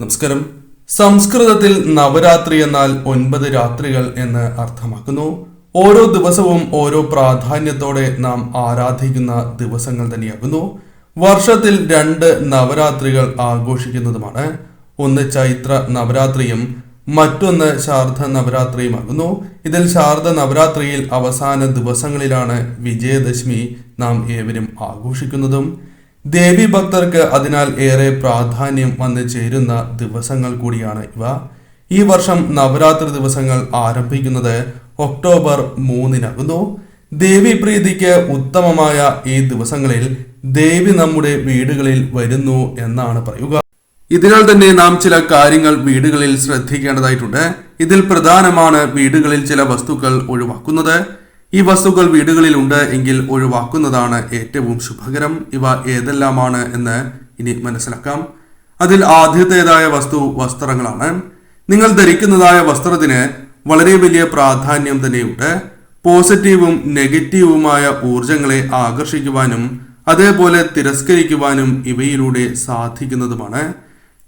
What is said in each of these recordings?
നമസ്കാരം. സംസ്കൃതത്തിൽ നവരാത്രി എന്നാൽ ഒൻപത് രാത്രികൾ എന്ന് അർത്ഥമാക്കുന്നു. ഓരോ ദിവസവും ഓരോ പ്രാധാന്യത്തോടെ നാം ആരാധിക്കുന്ന ദിവസങ്ങൾ തന്നെയാകുന്നു. വർഷത്തിൽ രണ്ട് നവരാത്രികൾ ആഘോഷിക്കുന്നതുമാണ്. ഒന്ന് ചൈത്ര നവരാത്രിയും മറ്റൊന്ന് ശാർദ നവരാത്രിയുമാകുന്നു. ഇതിൽ ശാർദ നവരാത്രിയിൽ അവസാന ദിവസങ്ങളിലാണ് വിജയദശമി നാം ഏവരും ആഘോഷിക്കുന്നതും. ദേവി ഭക്തർക്ക് അതിനാൽ ഏറെ പ്രാധാന്യം വന്നു ചേരുന്ന ദിവസങ്ങൾ കൂടിയാണ് ഇവ. ഈ വർഷം നവരാത്രി ദിവസങ്ങൾ ആരംഭിക്കുന്നത് ഒക്ടോബർ മൂന്നിനാകുന്നു. ദേവി പ്രീതിക്ക് ഉത്തമമായ ഈ ദിവസങ്ങളിൽ ദേവി നമ്മുടെ വീടുകളിൽ വരുന്നു എന്നാണ് പറയുക. ഇതിനാൽ തന്നെ നാം ചില കാര്യങ്ങൾ വീടുകളിൽ ശ്രദ്ധിക്കേണ്ടതായിട്ടുണ്ട്. ഇതിൽ പ്രധാനമാണ് വീടുകളിൽ ചില വസ്തുക്കൾ ഒഴിവാക്കുന്നത്. ഈ വസ്തുക്കൾ വീടുകളിൽ ഉണ്ട് എങ്കിൽ ഒഴിവാക്കുന്നതാണ് ഏറ്റവും ശുഭകരം. ഇവ ഏതെല്ലാമാണ് എന്ന് ഇനി മനസ്സിലാക്കാം. അതിൽ ആദ്യത്തേതായ വസ്തു വസ്ത്രങ്ങളാണ്. നിങ്ങൾ ധരിക്കുന്നതായ വസ്ത്രത്തിന് വളരെ വലിയ പ്രാധാന്യം തന്നെയുണ്ട്. പോസിറ്റീവും നെഗറ്റീവുമായ ഊർജങ്ങളെ ആകർഷിക്കുവാനും അതേപോലെ തിരസ്കരിക്കുവാനും ഇവയിലൂടെ സാധിക്കുന്നതുമാണ്.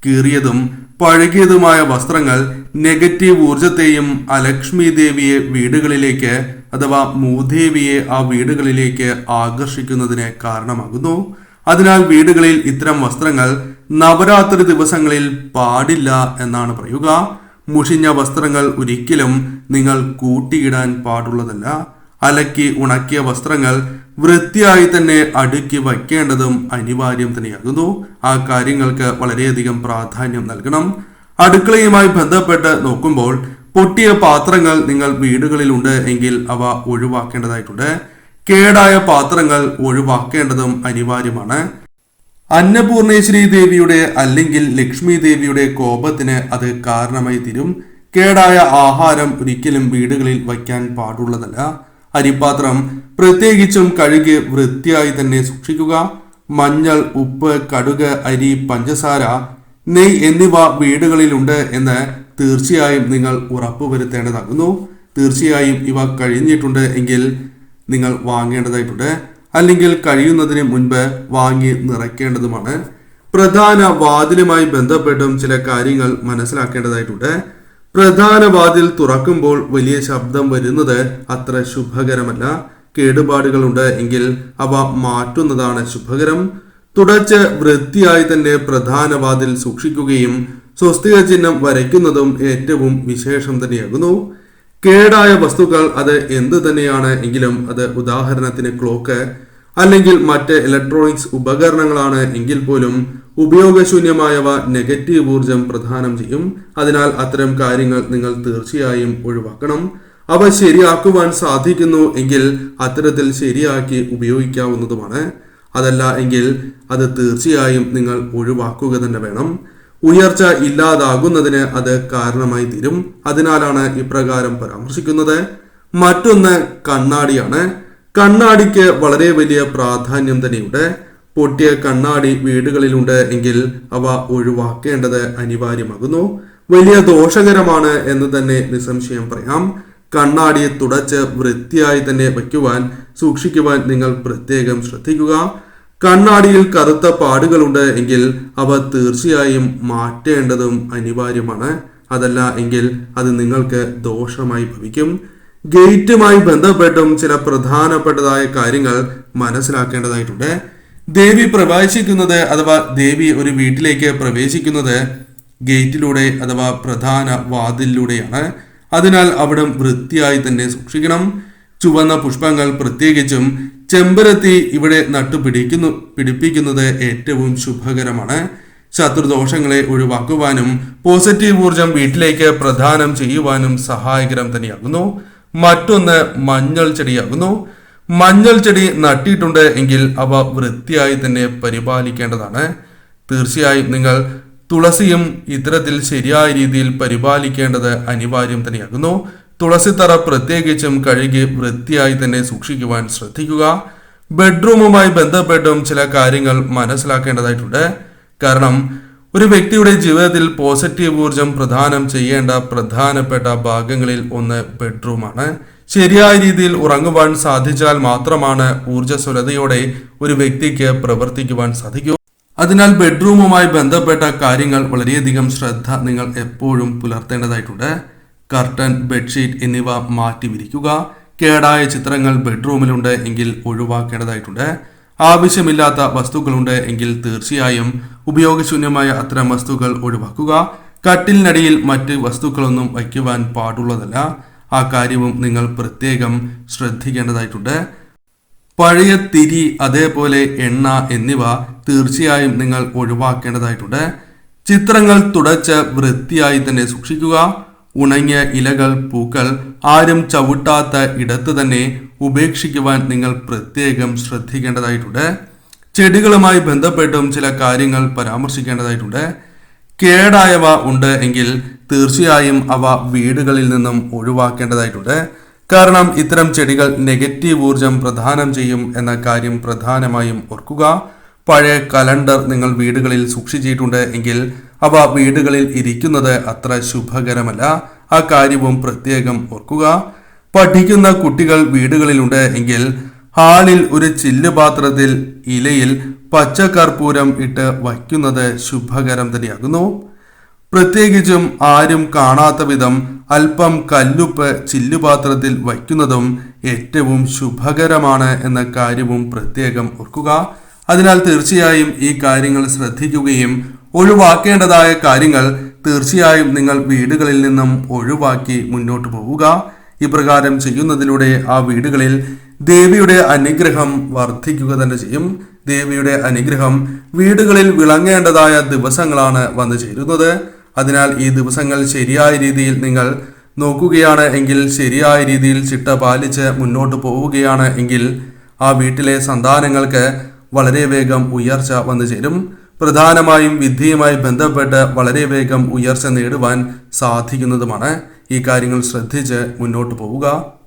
കീറിയതും പഴകിയതുമായ വസ്ത്രങ്ങൾ നെഗറ്റീവ് ഊർജത്തെയും അലക്ഷ്മി ദേവിയെ വീടുകളിലേക്ക് അഥവാ മൂദേവിയെ ആ വീടുകളിലേക്ക് ആകർഷിക്കുന്നതിന് കാരണമാകുന്നു. അതിനാൽ വീടുകളിൽ ഇത്തരം വസ്ത്രങ്ങൾ നവരാത്രി ദിവസങ്ങളിൽ പാടില്ല എന്നാണ് പറയുക. മുഷിഞ്ഞ വസ്ത്രങ്ങൾ ഒരിക്കലും നിങ്ങൾ കൂട്ടിയിടാൻ പാടുള്ളതല്ല. അലക്കി ഉണക്കിയ വസ്ത്രങ്ങൾ വൃത്തിയായി തന്നെ അടുക്കി വയ്ക്കേണ്ടതും അനിവാര്യം തന്നെയാകുന്നു. ആ കാര്യങ്ങൾക്ക് വളരെയധികം പ്രാധാന്യം നൽകണം. അടുക്കളയുമായി ബന്ധപ്പെട്ട് നോക്കുമ്പോൾ പൊട്ടിയ പാത്രങ്ങൾ നിങ്ങൾ വീടുകളിലുണ്ട് എങ്കിൽ അവ ഒഴിവാക്കേണ്ടതായിട്ടുണ്ട്. കേടായ പാത്രങ്ങൾ ഒഴിവാക്കേണ്ടതും അനിവാര്യമാണ്. അന്നപൂർണേശ്വരി ദേവിയുടെ അല്ലെങ്കിൽ ലക്ഷ്മി ദേവിയുടെ കോപത്തിന് അത് കാരണമായി തീരും. കേടായ ആഹാരം ഒരിക്കലും വീടുകളിൽ വയ്ക്കാൻ പാടുള്ളതല്ല. അരിപാത്രം പ്രത്യേകിച്ചും കഴുകി വൃത്തിയായി തന്നെ സൂക്ഷിക്കുക. മഞ്ഞൾ ഉപ്പ് കടുക് അരി പഞ്ചസാര നെയ് എന്നിവ വീടുകളിലുണ്ട് എന്ന് തീർച്ചയായും നിങ്ങൾ ഉറപ്പുവരുത്തേണ്ടതാകുന്നു. തീർച്ചയായും ഇവ കഴിഞ്ഞിട്ടുണ്ട് എങ്കിൽ നിങ്ങൾ വാങ്ങേണ്ടതായിട്ടുണ്ട്. അല്ലെങ്കിൽ കഴിയുന്നതിന് മുൻപ് വാങ്ങി നിറയ്ക്കേണ്ടതുമാണ്. പ്രധാന വാതിലുമായി ബന്ധപ്പെട്ടും ചില കാര്യങ്ങൾ മനസ്സിലാക്കേണ്ടതായിട്ടുണ്ട്. പ്രധാന വാതിൽ തുറക്കുമ്പോൾ വലിയ ശബ്ദം വരുന്നത് അത്ര ശുഭകരമല്ല. കേടുപാടുകളുണ്ട് എങ്കിൽ അവ മാറ്റുന്നതാണ് ശുഭകരം. തുടച്ച് വൃത്തിയായി തന്നെ പ്രധാന വാതിൽ സൂക്ഷിക്കുകയും സ്വസ്തിക ചിഹ്നം വരയ്ക്കുന്നതും ഏറ്റവും വിശേഷം തന്നെയാകുന്നു. കേടായ വസ്തുക്കൾ അത് എന്ത് തന്നെയാണ് എങ്കിലും അത് ഉദാഹരണത്തിന് ക്ലോക്ക് അല്ലെങ്കിൽ മറ്റ് ഇലക്ട്രോണിക്സ് ഉപകരണങ്ങളാണ് എങ്കിൽ പോലും ഉപയോഗശൂന്യമായവ നെഗറ്റീവ് ഊർജം പ്രധാനം ചെയ്യും. അതിനാൽ അത്തരം കാര്യങ്ങൾ നിങ്ങൾ തീർച്ചയായും ഒഴിവാക്കണം. അവ ശരിയാക്കുവാൻ സാധിക്കുന്നു എങ്കിൽ അത്തരത്തിൽ ശരിയാക്കി ഉപയോഗിക്കാവുന്നതുമാണ്. അതല്ല എങ്കിൽ അത് തീർച്ചയായും നിങ്ങൾ ഒഴിവാക്കുക തന്നെ വേണം. ഉയർച്ച ഇല്ലാതാകുന്നതിന് അത് കാരണമായി തീരും. അതിനാലാണ് ഇപ്രകാരം പരാമർശിക്കുന്നത്. മറ്റൊന്ന് കണ്ണാടിയാണ്. കണ്ണാടിക്ക് വളരെ വലിയ പ്രാധാന്യം തന്നെയുണ്ട്. പൊട്ടിയ കണ്ണാടി വീടുകളിലുണ്ട് എങ്കിൽ അവ ഒഴിവാക്കേണ്ടത് അനിവാര്യമാകുന്നു. വലിയ ദോഷകരമാണ് എന്ന് തന്നെ നിസ്സംശയം പറയാം. കണ്ണാടി തുടച്ച് വൃത്തിയായി തന്നെ വയ്ക്കുവാൻ സൂക്ഷിക്കുവാൻ നിങ്ങൾ പ്രത്യേകം ശ്രദ്ധിക്കുക. കണ്ണാടിയിൽ കറുത്ത പാടുകളുണ്ട് എങ്കിൽ അവ തീർച്ചയായും മാറ്റേണ്ടതും അനിവാര്യമാണ്. അതല്ല എങ്കിൽ അത് നിങ്ങൾക്ക് ദോഷമായി ഭവിക്കും. ഗേറ്റുമായി ബന്ധപ്പെട്ടും ചില പ്രധാനപ്പെട്ടതായ കാര്യങ്ങൾ മനസ്സിലാക്കേണ്ടതായിട്ടുണ്ട്. ദേവി പ്രവേശിക്കുന്നത് അഥവാ ദേവി ഒരു വീട്ടിലേക്ക് പ്രവേശിക്കുന്നത് ഗേറ്റിലൂടെ അഥവാ പ്രധാന വാതിലിലൂടെയാണ്. അതിനാൽ അവിടെ വൃത്തിയായി തന്നെ സൂക്ഷിക്കണം. ചുവന്ന പുഷ്പങ്ങൾ പ്രത്യേകിച്ചും ചെമ്പരത്തി ഇവിടെ നട്ടുപിടിക്കുന്നു പിടിപ്പിക്കുന്നത് ഏറ്റവും ശുഭകരമാണ്. ശത്രുദോഷങ്ങളെ ഒഴിവാക്കുവാനും പോസിറ്റീവ് ഊർജം വീട്ടിലേക്ക് പ്രധാനം ചെയ്യുവാനും സഹായകരം തന്നെയാകുന്നു. മറ്റൊന്ന് മഞ്ഞൾ ചെടിയാകുന്നു. മഞ്ഞൾ ചെടി നട്ടിട്ടുണ്ട് എങ്കിൽ അവ വൃത്തിയായി തന്നെ പരിപാലിക്കേണ്ടതാണ്. തീർച്ചയായും നിങ്ങൾ തുളസിയും ഇത്തരത്തിൽ ശരിയായ രീതിയിൽ പരിപാലിക്കേണ്ടത് അനിവാര്യം തന്നെയാകുന്നു. തുളസിത്തറ പ്രത്യേകിച്ചും കഴുകി വൃത്തിയായി തന്നെ സൂക്ഷിക്കുവാൻ ശ്രദ്ധിക്കുക. ബെഡ്റൂമുമായി ബന്ധപ്പെട്ടും ചില കാര്യങ്ങൾ മനസ്സിലാക്കേണ്ടതായിട്ടുണ്ട്. കാരണം ഒരു വ്യക്തിയുടെ ജീവിതത്തിൽ പോസിറ്റീവ് ഊർജം പ്രദാനം ചെയ്യേണ്ട പ്രധാനപ്പെട്ട ഭാഗങ്ങളിൽ ഒന്ന് ബെഡ്റൂമാണ്. ശരിയായ രീതിയിൽ ഉറങ്ങുവാൻ സാധിച്ചാൽ മാത്രമാണ് ഊർജസ്വലതയോടെ ഒരു വ്യക്തിക്ക് പ്രവർത്തിക്കുവാൻ സാധിക്കൂ. അതിനാൽ ബെഡ്റൂമുമായി ബന്ധപ്പെട്ട കാര്യങ്ങൾ വളരെയധികം ശ്രദ്ധ നിങ്ങൾ എപ്പോഴും പുലർത്തേണ്ടതായിട്ടുണ്ട്. കർട്ടൻ ബെഡ്ഷീറ്റ് എന്നിവ മാറ്റി വിരിക്കുക കേടായ ചിത്രങ്ങൾ ബെഡ്റൂമിലുണ്ട് എങ്കിൽ ഒഴിവാക്കേണ്ടതായിട്ടുണ്ട്. ആവശ്യമില്ലാത്ത വസ്തുക്കളുണ്ട് എങ്കിൽ തീർച്ചയായും ഉപയോഗശൂന്യമായ അത്തരം വസ്തുക്കൾ ഒഴിവാക്കുക. കട്ടിലിനടിയിൽ മറ്റ് വസ്തുക്കളൊന്നും വയ്ക്കുവാൻ പാടുള്ളതല്ല. ആ കാര്യവും നിങ്ങൾ പ്രത്യേകം ശ്രദ്ധിക്കേണ്ടതായിട്ടുണ്ട്. പഴയ തിരി അതേപോലെ എണ്ണ എന്നിവ തീർച്ചയായും നിങ്ങൾ ഒഴിവാക്കേണ്ടതായിട്ടുണ്ട്. ചിത്രങ്ങൾ തുടച്ച് വൃത്തിയായി തന്നെ സൂക്ഷിക്കുക. ഉണങ്ങിയ ഇലകൾ പൂക്കൾ ആരും ചവിട്ടാത്ത ഇടത്ത് തന്നെ ഉപേക്ഷിക്കുവാൻ നിങ്ങൾ പ്രത്യേകം ശ്രദ്ധിക്കേണ്ടതായിട്ടുണ്ട്. ചെടികളുമായി ബന്ധപ്പെട്ടും ചില കാര്യങ്ങൾ പരാമർശിക്കേണ്ടതായിട്ടുണ്ട്. കേടായവ ഉണ്ട് എങ്കിൽ തീർച്ചയായും അവ വീടുകളിൽ നിന്നും ഒഴിവാക്കേണ്ടതായിട്ടുണ്ട്. കാരണം ഇത്തരം ചെടികൾ നെഗറ്റീവ് ഊർജം പ്രധാനം ചെയ്യും എന്ന കാര്യം പ്രധാനമായും ഓർക്കുക. പഴയ കലണ്ടർ നിങ്ങൾ വീടുകളിൽ സൂക്ഷിച്ചിട്ടുണ്ട് എങ്കിൽ അവ വീടുകളിൽ ഇരിക്കുന്നത് അത്ര ശുഭകരമല്ല. ആ കാര്യവും പ്രത്യേകം ഓർക്കുക. പഠിക്കുന്ന കുട്ടികൾ വീടുകളിലുണ്ട് എങ്കിൽ ഹാളിൽ ഒരു ചില്ലുപാത്രത്തിൽ ഇലയിൽ പച്ചക്കർപ്പൂരം ഇട്ട് വയ്ക്കുന്നത് ശുഭകരം തന്നെയാകുന്നു. പ്രത്യേകിച്ചും ആരും കാണാത്ത വിധം അല്പം കല്ലുപ്പ് ചില്ലുപാത്രത്തിൽ വയ്ക്കുന്നതും ഏറ്റവും ശുഭകരമാണ് എന്ന കാര്യവും പ്രത്യേകം ഓർക്കുക. അതിനാൽ തീർച്ചയായും ഈ കാര്യങ്ങൾ ശ്രദ്ധിക്കുകയും ഒഴിവാക്കേണ്ടതായ കാര്യങ്ങൾ തീർച്ചയായും നിങ്ങൾ വീടുകളിൽ നിന്നും ഒഴിവാക്കി മുന്നോട്ട് പോവുക. ഇപ്രകാരം ചെയ്യുന്നതിലൂടെ ആ വീടുകളിൽ ദേവിയുടെ അനുഗ്രഹം വർദ്ധിക്കുക തന്നെ ചെയ്യും. ദേവിയുടെ അനുഗ്രഹം വീടുകളിൽ വിളങ്ങേണ്ടതായ ദിവസങ്ങളാണ് വന്നു ചേരുന്നത്. അതിനാൽ ഈ ദിവസങ്ങൾ ശരിയായ രീതിയിൽ നിങ്ങൾ നോക്കുകയാണ് എങ്കിൽ ശരിയായ രീതിയിൽ ചിട്ട പാലിച്ച് മുന്നോട്ട് പോവുകയാണ് എങ്കിൽ ആ വീട്ടിലെ സന്താനങ്ങൾക്ക് വളരെ വേഗം ഉയർച്ച വന്നു ചേരും. പ്രധാനമായും വിദ്യയുമായി ബന്ധപ്പെട്ട് വളരെ വേഗം ഉയർച്ച നേടുവാൻ സാധിക്കുന്നതുമാണ്. ഈ കാര്യങ്ങൾ ശ്രദ്ധിച്ച് മുന്നോട്ട് പോവുക.